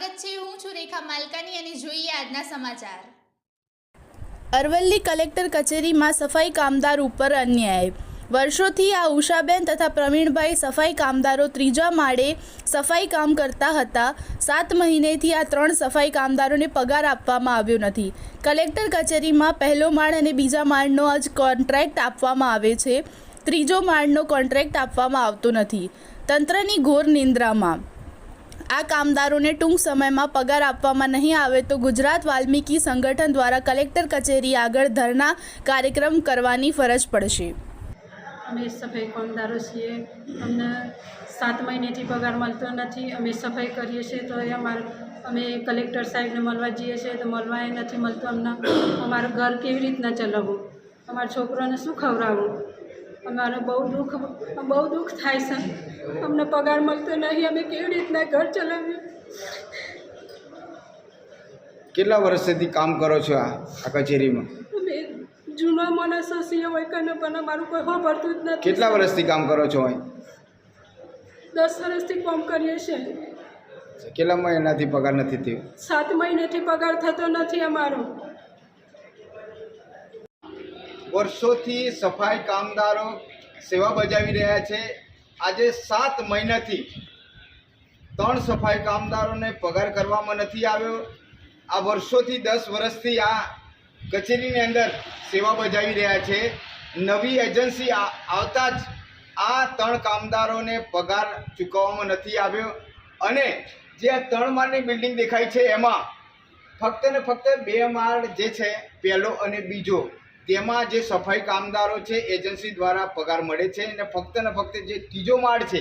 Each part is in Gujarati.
રેખા માલકાની અને જોઈએ આજના સમાચાર. અરવલ્લી કલેક્ટર કચેરીમાં સફાઈ કામદાર ઉપર અન્યાય. વર્ષોથી આ ઉષાબેન તથા પ્રવીણભાઈ સફાઈ કામદારો ત્રીજા માળે સફાઈ કામ કરતા હતા. સાત મહિનેથી આ ત્રણ સફાઈ કામદારોને પગાર આપવામાં આવ્યો નથી. કલેક્ટર કચેરીમાં પહેલો માળ અને બીજા માળનો જ કોન્ટ્રાક્ટ આપવામાં આવે છે. ત્રીજો માળનો કોન્ટ્રાક્ટ આપવામાં આવતો નથી. તંત્રની ઘોર નિંદ્રામાં. આ કામદારોને ટૂંક સમયમાં પગાર આપવામાં નહીં આવે તો ગુજરાત વાલ્મીકી સંગઠન દ્વારા કલેક્ટર કચેરી આગળ ધરણા કાર્યક્રમ કરવાની ફરજ પડશે. અમે સફાઈ કામદારો છીએ. અમને સાત મહિનેથી પગાર મળતો નથી. અમે સફાઈ કરીએ છીએ તો એ અમાર અમે કલેક્ટર સાહેબને મળવા જઈએ છીએ તો મળવા એ નથી મળતું. અમને અમારું ઘર કેવી રીતના ચલાવવું? અમારા છોકરાને શું ખવડાવવું? અમારે બહુ દુઃખ બહુ દુઃખ થાય છે. અમને પગાર મળતો નહીં અમે કેવી રીતના ઘર ચલાવીએ? કેટલા વર્ષથી કામ કરો છો આ કચેરીમાં? અમે જૂના માણસો છીએ હોય કે પણ અમારું કોઈ સાંભળતું જ નથી કેટલા વર્ષથી કામ કરો છો અહીં? દસ વર્ષથી કામ કરીએ છીએ. કેટલા મહિનાથી પગાર નથી થયો? સાત મહિનાથી પગાર થતો નથી અમારો. વર્ષોથી સફાઈ કામદારો સેવા બજાવી રહ્યા છે. આજે સાત મહિનાથી ત્રણ સફાઈ કામદારોને પગાર કરવામાં નથી આવ્યો. આ વર્ષોથી દસ વર્ષથી આ કચેરીની અંદર સેવા બજાવી રહ્યા છે. નવી એજન્સી આવતા જ આ ત્રણ કામદારોને પગાર ચૂકવવામાં નથી આવ્યો. અને જે આ ત્રણ માળની બિલ્ડિંગ દેખાય છે, એમાં ફક્ત ને ફક્ત બે માળ જે છે, પહેલો અને બીજો તેમાં જે સફાઈ કામદારો છે, એજન્સી દ્વારા પગાર મળે છે અને ફક્ત ને ફક્ત જે ત્રીજો માળ છે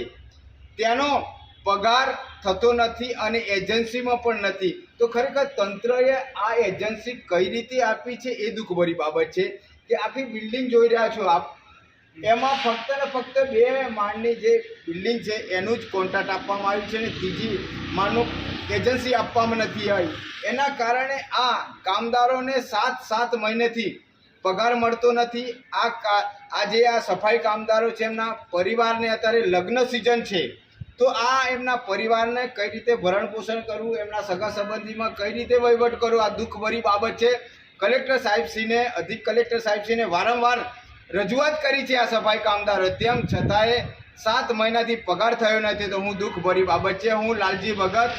તેનો પગાર થતો નથી અને એજન્સીમાં પણ નથી. તો ખરેખર તંત્રએ આ એજન્સી કઈ રીતે આપી છે એ દુઃખભરી બાબત છે કે આખી બિલ્ડિંગ જોઈ રહ્યા છો આપ. એમાં ફક્ત ને ફક્ત બે માળની જે બિલ્ડિંગ છે, એનું જ કોન્ટ્રાક્ટ આપવામાં આવ્યું છે અને ત્રીજી માળનું એજન્સી આપવામાં નથી આવી. એના કારણે આ કામદારોને સાત સાત મહિનેથી પગાર મળતો નથી. આ કા આ જે આ સફાઈ કામદારો છે, એમના પરિવારને અત્યારે લગ્ન સિઝન છે. તો આ એમના પરિવારને કઈ રીતે ભરણ પોષણ કરવું, એમના સગા સંબંધીમાં કઈ રીતે વહીવટ કરવો, આ દુઃખભરી બાબત છે. કલેક્ટર સાહેબશ્રીને અધિક કલેક્ટર સાહેબશ્રીને વારંવાર રજૂઆત કરી છે આ સફાઈ કામદારો. તેમ છતાંય સાત મહિનાથી પગાર થયો નથી, તો હું દુઃખભરી બાબત છે. હું લાલજી ભગત,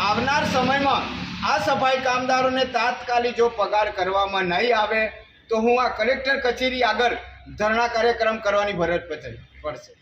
આવનાર સમયમાં આ સફાઈ કામદારોને તાત્કાલિક જો પગાર કરવામાં નહીં આવે તો હું આ કલેક્ટર કચેરી આગળ ધરણા કાર્યક્રમ કરવાની ભરત પડશે.